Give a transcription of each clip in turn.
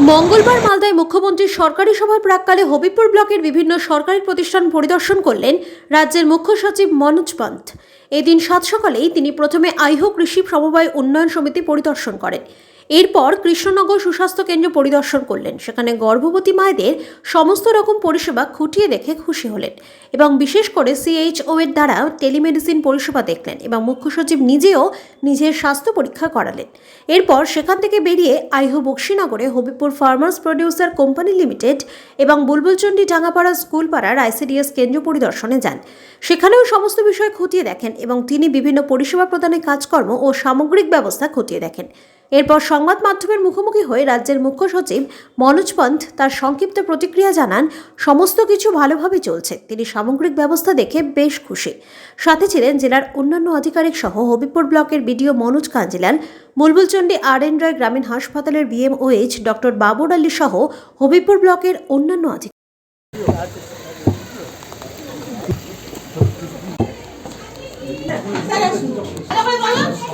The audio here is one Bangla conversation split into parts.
মঙ্গলবার মালদায় মুখ্যমন্ত্রীর সরকারি সভার প্রাককালে হবিপুর ব্লকের বিভিন্ন সরকারি প্রতিষ্ঠান পরিদর্শন করলেন রাজ্যের মুখ্য সচিব মনোজ পন্থ। এদিন সাত সকালেই তিনি প্রথমে আইহো কৃষি সমবায় উন্নয়ন সমিতি পরিদর্শন করেন। এরপর কৃষ্ণনগর সুস্বাস্থ্য কেন্দ্র পরিদর্শন করলেন। সেখানে গর্ভবতী মায়েদের সমস্ত রকম পরিষেবা খুঁটিয়ে দেখে খুশি হলেন এবং বিশেষ করে সিএইচও এর দ্বারা টেলিমেডিসিন পরিষেবা দেখলেন এবং মুখ্য সচিব নিজেও নিজের স্বাস্থ্য পরীক্ষা করালেন। এরপর সেখান থেকে বেরিয়ে আইহ বক্সিনগরে Habibpur farmers producer company limited এবং বুলবুলচন্ডী ডাঙ্গাপাড়া স্কুলপাড়ার আইসিডিএস কেন্দ্র পরিদর্শনে যান। সেখানেও সমস্ত বিষয় খতিয়ে দেখেন এবং তিনি বিভিন্ন পরিষেবা প্রদানের কাজকর্ম ও সামগ্রিক ব্যবস্থা খতিয়ে দেখেন। এরপর সংবাদ মাধ্যমের মুখোমুখি হয়ে রাজ্যের মুখ্য সচিব মনোজ পন্থ তার সংক্ষিপ্ত প্রতিক্রিয়া জানান, সমস্ত কিছু ভালোভাবে চলছে। তিনি সামগ্রিক ব্যবস্থা দেখে বেশ খুশি। সাথে ছিলেন জেলার অন্যান্য আধিকারিক সহ হবিপুর ব্লকের BDO Manoj Kanjilal Bulbulchandi R N Roy গ্রামীণ হাসপাতালের বিএমওএইচ ডক্টর বাবুর আলী সহ হবিপুর ব্লকের অন্যান্য আধিকারিক আজকে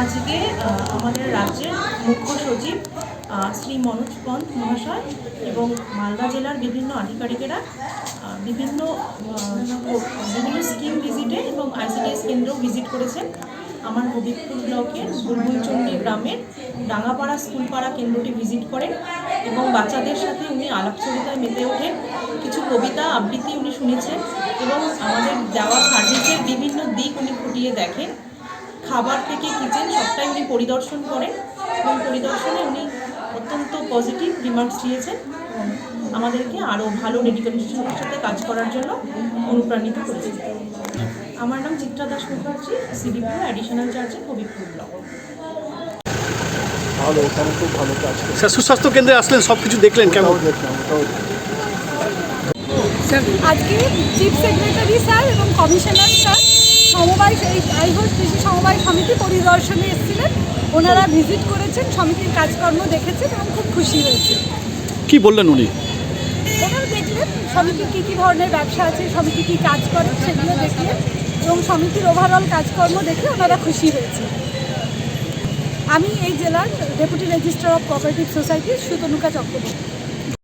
আজকে আমাদের রাজ্যের মুখ্য সচিব শ্রী মনোজ পন্থ মহাশয় এবং মালদা জেলার বিভিন্ন আধিকারিকেরা বিভিন্ন বিভিন্ন স্কিম ভিজিটে এবং আইসিডিএস কেন্দ্র ভিজিট করেছেন। আমার হবিবপুর ব্লকের বুলবুলচন্ডী গ্রামের ডাঙ্গাপাড়া স্কুলপাড়া কেন্দ্রটি ভিজিট করেন এবং বাচ্চাদের সাথে উনি আলাপচারিতায় মেতে ওঠেন। কিছু কবিতা, আবৃত্তি উনি শুনেছেন এবং আমাদের দেওয়া সার্ভিসের বিভিন্ন দিক উনি ফুটিয়ে দেখেন। খাবার থেকে কিচেন সবটাই উনি পরিদর্শন করেন এবং পরিদর্শনে উনি অত্যন্ত পজিটিভ রিমার্কস দিয়েছেন। আমাদেরকে আরও ভালো ইনস্টিটিউটের সাথে কাজ করার জন্য অনুপ্রাণিত করেছেন। আমার নাম চিত্রা দাস মুখার্জি সিডিপুর অ্যাডিশনাল চার্জে হবিপুর ব্লক। ভালো ওখানে খুব ভালো কাজ স্যার সুস্বাস্থ্য কেন্দ্রে আসলেন সব কিছু দেখলেন কেমন? দেখলাম ওটাও আজকে চিফ সেক্রেটারি স্যার এবং কমিশনার স্যার সমবায় এই আইহোস কৃষি সমবায় সমিতি পরিদর্শনে এসেছিলেন। ওনারা ভিজিট করেছেন সমিতির কাজকর্ম দেখেছেন এবং খুব খুশি হয়েছে। কি বললেন উনি? ওনারা দেখলেন সমিতির কী কী ধরনের ব্যবসা আছে সমিতি কী কাজ করে সেগুলো দেখলেন। এবং সমিতির ওভারঅল কাজকর্ম দেখে ওনারা খুশি হয়েছে। আমি এই জেলার deputy registrar of cooperative society Sutanuka Chakraborty.